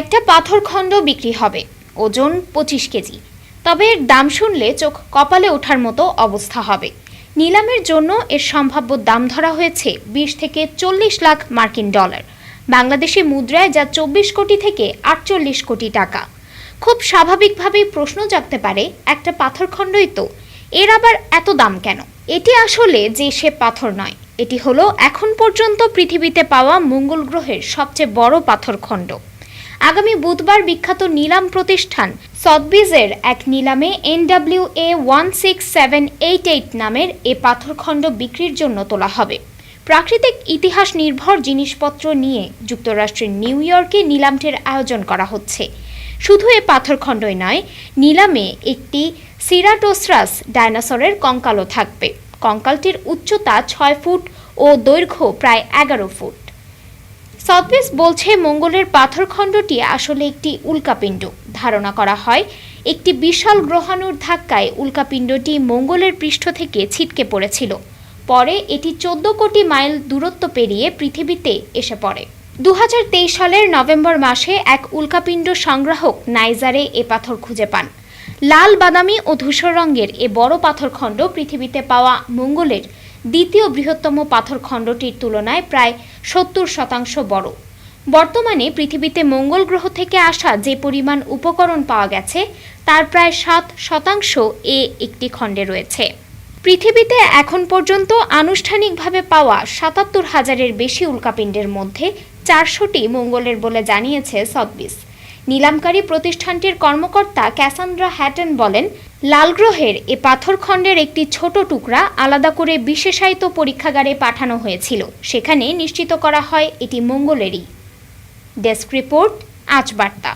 একটা পাথর খণ্ড বিক্রি হবে, ওজন পঁচিশ কেজি। তবে এর দাম শুনলে চোখ কপালে ওঠার মতো অবস্থা হবে। নিলামের জন্য এর সম্ভাব্য দাম ধরা হয়েছে বিশ থেকে চল্লিশ লাখ মার্কিন ডলার, বাংলাদেশি মুদ্রায় যা চব্বিশ কোটি থেকে আটচল্লিশ কোটি টাকা। খুব স্বাভাবিকভাবেই প্রশ্ন জাগতে পারে, একটা পাথরখণ্ডই তো, এর আবার এত দাম কেন? এটি আসলে যে সে পাথর নয়, এটি হলো এখন পর্যন্ত পৃথিবীতে পাওয়া মঙ্গল গ্রহের সবচেয়ে বড় পাথরখণ্ড আগামী বুধবার বিখ্যাত নিলাম প্রতিষ্ঠান সদবিজের এক নিলামে N W A one six seven eight eight নামের এ পাথরখণ্ড বিক্রির জন্য তোলা হবে। প্রাকৃতিক ইতিহাস নির্ভর জিনিসপত্র নিয়ে যুক্তরাষ্ট্রের নিউ ইয়র্কে নিলামটির আয়োজন করা হচ্ছে। শুধু এ পাথরখণ্ডই নয়, নিলামে একটি সিরাটোসরাস ডায়নোসরের কঙ্কালও থাকবে। কঙ্কালটির উচ্চতা ছয় ফুট ও দৈর্ঘ্য প্রায় এগারো ফুট। সদবিস বলছে, মঙ্গলের পাথরখণ্ডটি আসলে একটি উল্কাপিণ্ড। ধারণা করা হয়, একটি বিশাল গ্রহাণুর ধাক্কায় উল্কাপিণ্ডটি মঙ্গলের পৃষ্ঠ থেকে ছিটকে পড়েছিল। পরে এটি চোদ্দ কোটি মাইল দূরত্ব পেরিয়ে পৃথিবীতে এসে পড়ে। দু হাজার তেইশ সালের নভেম্বর মাসে এক উল্কাপিণ্ড সংগ্রাহক নাইজারে এ পাথর খুঁজে পান। লাল বাদামি ও ধূসর রঙের এ বড় পাথরখণ্ড পৃথিবীতে পাওয়া মঙ্গলের দ্বিতীয় বৃহত্তম পাথর খণ্ডটির তুলনায় প্রায় সত্তর শতাংশ বড়। বর্তমানে পৃথিবীতে মঙ্গল গ্রহ থেকে আসা যে পরিমাণ উপকরণ পাওয়া গেছে, তার প্রায় সাত শতাংশ এ একটি খণ্ডে রয়েছে। পৃথিবীতে এখন পর্যন্ত আনুষ্ঠানিকভাবে পাওয়া সাতাত্তর হাজারের বেশি উল্কাপিণ্ডের মধ্যে চারশোটি মঙ্গলের বলে জানিয়েছে সদবিস। নিলামকারী প্রতিষ্ঠানটির কর্মকর্তা ক্যাসান্দ্রা হ্যাটন বলেন লাল গ্রহের এ পাথরখণ্ডের একটি ছোট টুকরা আলাদা করে বিশেষায়িত পরীক্ষাগারে পাঠানো হয়েছিল। সেখানে নিশ্চিত করা হয় এটি মঙ্গলেরই। ডেস্ক রিপোর্ট, আজ বার্তা।